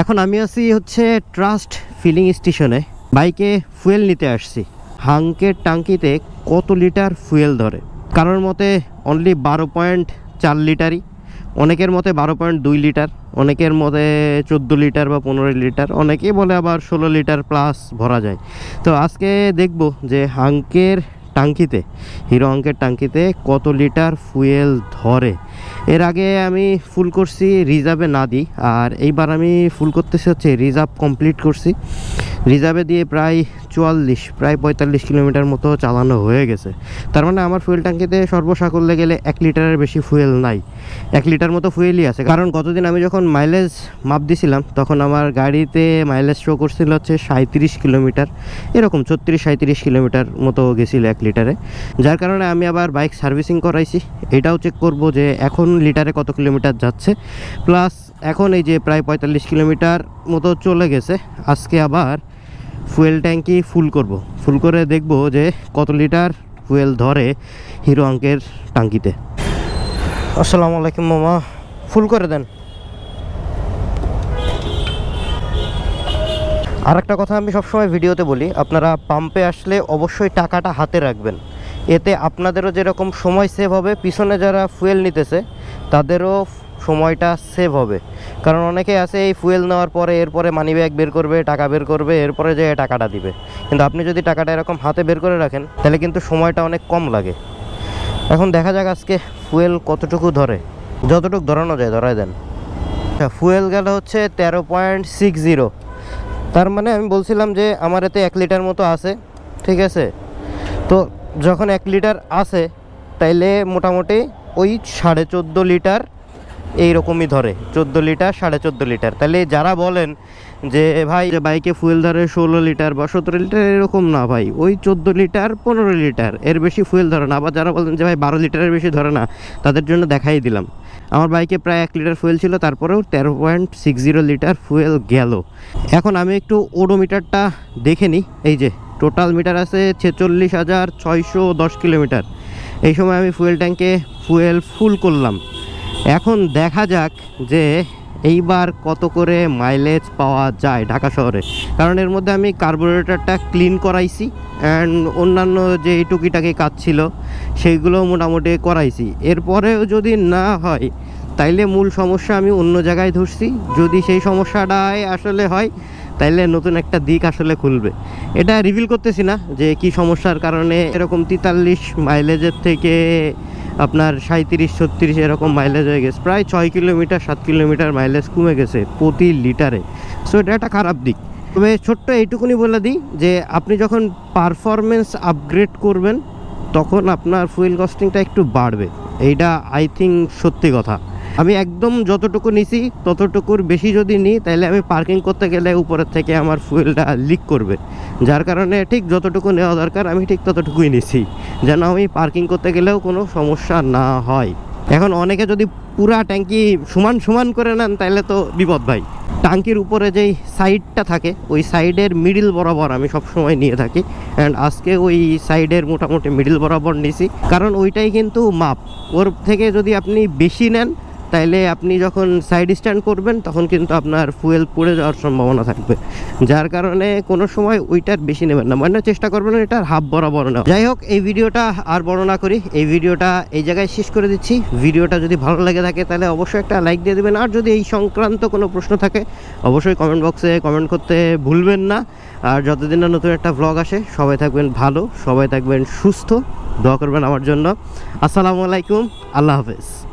এখন আমি আছি হচ্ছে ট্রাস্ট ফিলিং স্টেশনে বাইকে ফুয়েল নিতে আসছি। হাঙ্কের টাঙ্কিতে কত লিটার ফুয়েল ধরে? কারোর মতে অনলি বারো পয়েন্ট চার লিটারই। অনেকের মতে বারো পয়েন্ট দুই লিটার। অনেকের মতে চোদ্দ লিটার বা পনেরো লিটার। অনেকেই বলে আবার ষোলো লিটার প্লাস ভরা যায়। তো আজকে দেখব যে হাঙ্কের টাঙ্কিতে, হিরো অঙ্কের টাঙ্কিতে কত লিটার ফুয়েল ধরে। এর আগে আমি ফুল করছি রিজার্ভে না দিই, আর এইবার আমি ফুল করতেছি হচ্ছে রিজার্ভ কমপ্লিট করছি। রিজার্ভে দিয়ে প্রায় চুয়াল্লিশ, প্রায় পঁয়তাল্লিশ কিলোমিটার মতো চালানো হয়ে গেছে। তার মানে আমার ফুয়েল ট্যাঙ্কিতে সর্বসাকল্যে গেলে এক লিটারের বেশি ফুয়েল নাই। এক লিটার মতো ফুয়েলই আছে। কারণ গতদিন আমি যখন মাইলেজ মাপ দিছিলাম, তখন আমার গাড়িতে মাইলেজ শো করছিল হচ্ছে সাঁত্রিশ কিলোমিটার। এরকম ছত্রিশ সাঁত্রিশ কিলোমিটার মতো গেছিল এক লিটারে। যার কারণে আমি আবার বাইক সার্ভিসিং করাইছি। এটাও চেক করব যে এখন লিটারে কত কিলোমিটার যাচ্ছে। প্লাস এখন এই যে প্রায় পঁয়তাল্লিশ কিলোমিটার মতো চলে গেছে। আজকে আবার ফুয়েল ট্যাঙ্কি ফুল করব। ফুল করে দেখব যে কত লিটার ফুয়েল ধরে হিরো অঙ্কের ট্যাঙ্কিতে। আসসালাম আলাইকুম মামা, ফুল করে দেন। আর একটা কথা আমি সবসময় ভিডিওতে বলি, আপনারা পাম্পে আসলে অবশ্যই টাকাটা হাতে রাখবেন। এতে আপনাদেরও যেরকম সময় সেভ হবে, পিছনে যারা ফুয়েল নিতেছে, তাদেরও সময়টা সেভ হবে। কারণ অনেকে আছে এই ফুয়েল নেওয়ার পরে, এরপরে মানি ব্যাগ বের করবে, টাকা বের করবে, এরপরে যে টাকাটা দিবে। কিন্তু আপনি যদি টাকাটা এরকম হাতে বের করে রাখেন, তাহলে কিন্তু সময়টা অনেক কম লাগে। এখন দেখা যাক আজকে ফুয়েল কতটুকু ধরে। যতটুকু ধরানো যায়, ধরায় দেন। আচ্ছা ফুয়েল গেল হচ্ছে তেরো পয়েন্ট সিক্স জিরো তার মানে আমি বলছিলাম যে, আমার এতে এক লিটার মতো আছে, ঠিক আছে? তো যখন এক লিটার আছে তাইলে মোটামুটি ওই সাড়ে চোদ্দ লিটার এইরকমই ধরে। চোদ্দ লিটার, সাড়ে চোদ্দ লিটার। তাহলে যারা বলেন যে, ভাই, যে বাইকে ফুয়েল ধরে ষোলো লিটার বা সতেরো লিটার, এরকম না ভাই। ওই চোদ্দ লিটার, পনেরো লিটার, এর বেশি ফুয়েল ধরে না। আবার যারা বলেন যে, ভাই, বারো লিটারের বেশি ধরে না, তাদের জন্য দেখাই দিলাম। আমার বাইকে প্রায় এক লিটার ফুয়েল ছিল, তারপরেও তেরো point six zero litre fuel গেল। এখন আমি একটু ওডোমিটারটা দেখে নিই। এই যে টোটাল মিটার আছে ছেচল্লিশ হাজার ছয়শো দশ কিলোমিটার। এই সময় আমি ফুয়েল ট্যাঙ্কে ফুয়েল ফুল করলাম। এখন দেখা যাক যে এইবার কত করে মাইলেজ পাওয়া যায় ঢাকা শহরে। কারণ এর মধ্যে আমি কার্বোরেটরটা ক্লিন করাইছি অ্যান্ড অন্যান্য যে টুকিটাকি কাজ ছিল, সেইগুলো মোটামুটি করাইছি। এরপরেও যদি না হয়, তাইলে মূল সমস্যা আমি অন্য জায়গায় ধরছি। যদি সেই সমস্যাটাই আসলে হয় তাইলে নতুন একটা দিক আসলে খুলবে। এটা রিভিল করতেছি না যে কি সমস্যার কারণে এরকম তেতাল্লিশ মাইলেজের থেকে আপনার সাঁত্রিশ ছত্রিশ এরকম মাইলেজ হয়ে গেছে। প্রায় ছয় কিলোমিটার, সাত কিলোমিটার মাইলেজ কমে গেছে প্রতি লিটারে। সো এটা একটা খারাপ দিক। তবে ছোট্ট এইটুকুনি বলে দিই যে আপনি যখন পারফরমেন্স আপগ্রেড করবেন, তখন আপনার ফুয়েল কস্টিংটা একটু বাড়বে। এইটা আই থিঙ্ক সত্যি কথা। আমি একদম যতটুকু নিছি, ততটুকুর বেশি যদি নিই, তাহলে আমি পার্কিং করতে গেলে উপরের থেকে আমার ফুয়েলটা লিক করবে। যার কারণে ঠিক যতটুকু নেওয়া দরকার, আমি ঠিক ততটুকুই নিছি। যেন আমি পার্কিং করতে গেলেও কোনো সমস্যা না হয়। এখন অনেকে যদি পুরা ট্যাঙ্কি সমান সমান করে নেন, তাহলে তো বিপদ ভাই। ট্যাঙ্কির উপরে যেই সাইডটা থাকে, ওই সাইডের মিডিল বরাবর আমি সব সময় নিয়ে থাকি। অ্যান্ড আজকে ওই সাইডের মোটামুটি মিডিল বরাবর নিছি। কারণ ওইটাই কিন্তু মাপ। ওর থেকে যদি আপনি বেশি নেন তাইলে আপনি যখন সাইড স্ট্যান্ড করবেন, তখন কিন্তু আপনার ফুয়েল পড়ে যাওয়ার সম্ভাবনা থাকবে। যার কারণে কোনো সময় ওইটার বেশি নেবেন না। মানে চেষ্টা করবেন এটার হাফ বরাবর না যাই হোক, এই ভিডিওটা আর বড় না করি। এই ভিডিওটা এই জায়গায় শেষ করে দিচ্ছি। ভিডিওটা যদি ভালো লেগে থাকে, তাহলে অবশ্যই একটা লাইক দিয়ে দেবেন। আর যদি এই সংক্রান্ত কোনো প্রশ্ন থাকে, অবশ্যই কমেন্ট বক্সে কমেন্ট করতে ভুলবেন না। আর যতদিন না নতুন একটা ভ্লগ আসে, সবাই থাকবেন ভালো, সবাই থাকবেন সুস্থ। দোয়া করবেন আমার জন্য। আসসালামু আলাইকুম। আল্লাহ হাফেজ।